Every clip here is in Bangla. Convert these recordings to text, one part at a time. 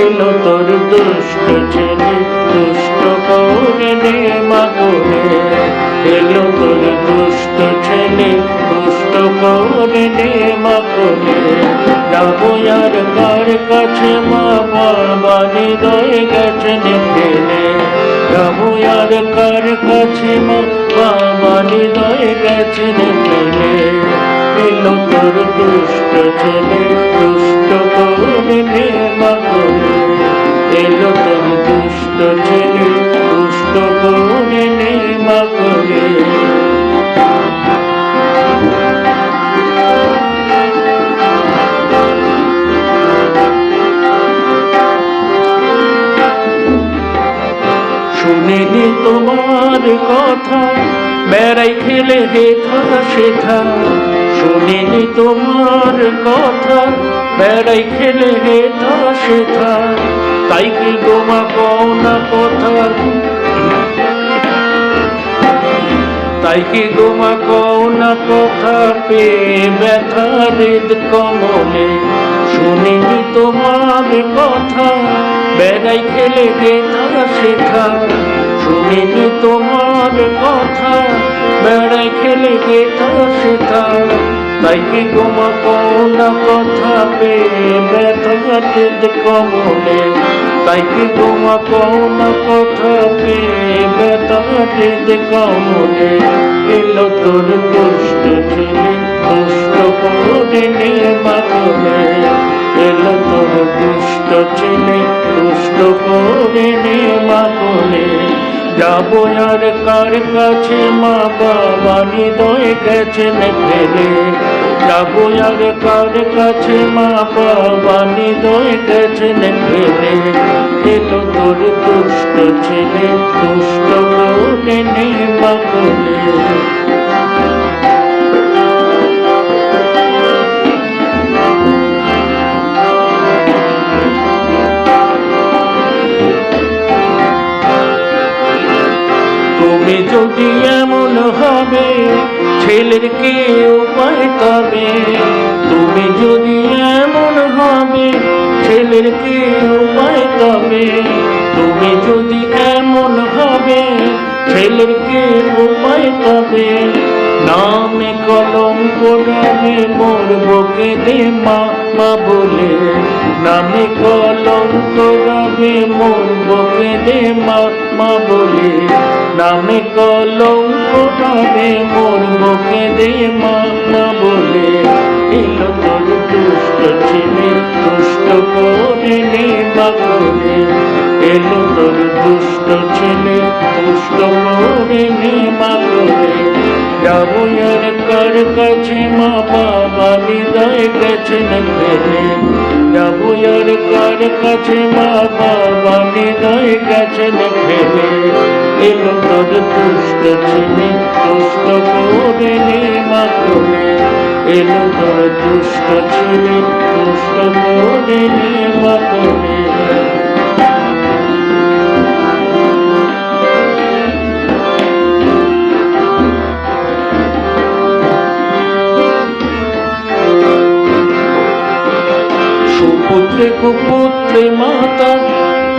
এলো তোর দুষ্ট ছেলে, দুষ্ট করে নে মাগরে এলো তোর দুষ্ট ছেলে, দুষ্ট করে নে মাগরে যাব আর কার কাছে মা বাবা হৃদয় গেছেন ফেলে যাব আর কার কাছে মা বাবা হৃদয় গেছেন ফেলে এলো তোর দুষ্ট ছেলে, দুষ্ট করে ছেলে দুষ্ট করে নে মাগরে। শুনিনি তোমার কথা, বেড়াই খেলে হেথা শেখা শুনিনি তোমার কথা, বেড়াই খেলে হেথা শেখা তাই কি গোমা তাই কি গোমা কওনা কথা পেয়ে ব্যথা হৃদ কমলে। শুনিনি তোমার কথা, বেড়াই খেলে গেথা শেখা। শুনিনি তোমার কথা, বেড়াই খেলে গেথা শেখা। তাই কি গোমা কওনা কথা পেয়ে ব্যথা হৃদ কমলে। তাই কি গোমা কওনা কথা পেয়ে ব্যথা হৃদ কমলে এলো তোর দুষ্ট ছেলে দুষ্ট করে নে মাগলে এলো তোর দুষ্ট ছেলে দুষ্ট করে নে মাগলে যাব আর কার কাছে? মা বাবা হৃদয় গেছেন ফেলে। যাব আর কার কাছে মা বাবা হৃদয় গেছেন ফেলে তো তোর দুষ্ট ছেলে, দুষ্ট করে নে মাগলে তুমি যদি এমন হবে, ছেলের কি উপায় তবে? তুমি যদি এমন হবে, ছেলের কি উপায় তবে? তুমি যদি এমন হবে, ছেলের কি উপায় তবে? নামে কলম পড়াবে মোর বকে দে মা মা বলে। নামে কলম পড়াবে মোর বকে দে মা মা বলে। নামে কলম পড়াবে মোর বকে দে মা মা বলে। এলো তোর দুষ্ট ছেলে, দুষ্ট করে নে মা করে এলো তোর দুষ্ট ছেলে, দুষ্ট করে নে মা করে যাব আর কার কাছে মা হৃদয় গেছেন ফেলে যাব আর কার কাছে, মা বাবা হৃদয় গেছেন ফেলে এলো তোর দুষ্ট ছেলে, দুষ্ট করে নে মা করে এলো তোর দুষ্ট ছেলে, দুষ্ট করে নে মা করে সুপুত্রে কুপুত্রে মাতা,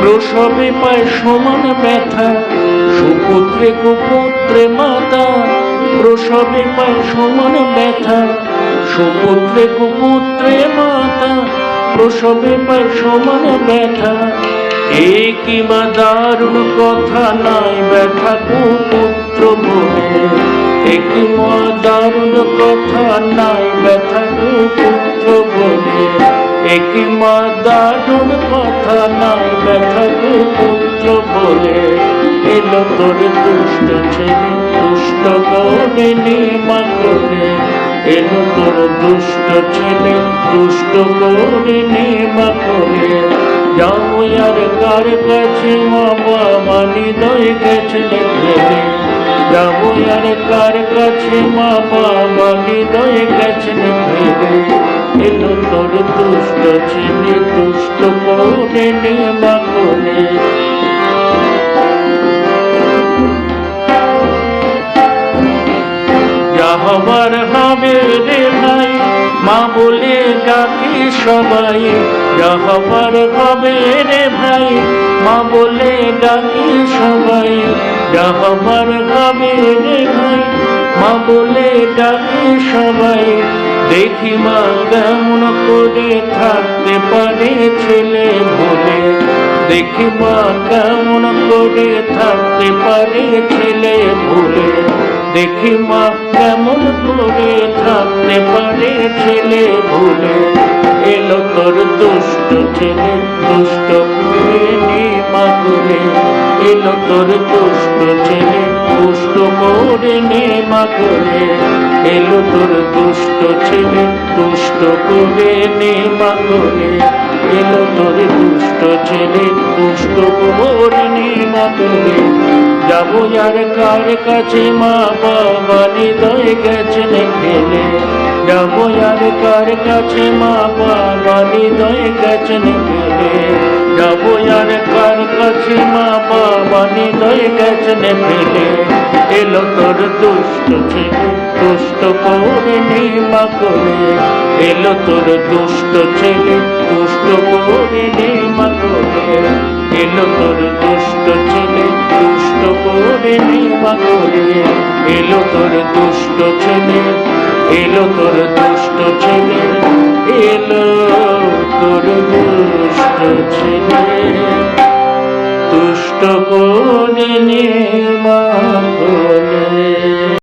প্রসবে পায় সমান ব্যথা। সুপুত্রে কুপুত্রে মাতা, প্রসবে পায় সমান ব্যথা। সুপুত্রে কুপুত্রে মাতা, প্রসবে পায় সমান ব্যথা। এ কি বা দারুণ কথা নাই ব্যথা কুপুত্র বলে এ কি মা দারুণ কথা নাই ব্যথা একই মা দারুণ কথা নাই ব্যথা পুত্র বলে, এলো তোর দুষ্ট ছেলে, দুষ্ট করে মা করে এলো তোর দুষ্ট ছেলে, দুষ্ট করে মা করে যাও আর কার কাছে বাবা হৃদয় গেছে ফেলে যাব আর কার কাছে মা বাবা হৃদয় গেছে ফেলে এলো তোর দুষ্ট ছেলে দুষ্ট করে নে যা হবার হবে মা বলে ডাকি সবাই। যা হবার হবে ভাই মা বলে ডাকে সবাই রাহবার হবে রে ভাই মা বলে ডাকে সবাই, দেখি মা কেমন করে থাকতে পারে ছেলে বলে। দেখি মা কেমন করে থাকতে পারে ছেলে ভুলে দেখি মা কেমন করে থাকতে পারে ছেলে ভুলে এলো তোর দুষ্ট ছেলে, দুষ্ট মা করে এলো তোর দুষ্ট ছেলে, দুষ্ট করে নে মা করে এলো তোর দুষ্ট ছেলে, দুষ্ট করে নে মা করে এলো তোর দুষ্ট ছেলে, দুষ্ট করে নে মা করে যাব যার কার কাছে মা বাবা হৃদয় গেছেন ফেলে যাব যার কার কাছে মা বাবা হৃদয় গেছেন ফেলে যাব যার কার কাছে মা বাবা হৃদয় গেছেন ফেলে এলো তোর দুষ্ট ছেলে, দুষ্ট করে নে মা করে। এলো তোর দুষ্ট ছেলে, দুষ্ট করে নে মা করে। এলো তোর দুষ্ট ছেলে, দুষ্ট করে নে মা করে। এলো তোর দুষ্ট ছেলে, এলো তোর দুষ্ট ছেলে, এলো তোর দুষ্ট ছেলে। দুষ্ট করে নে মা করে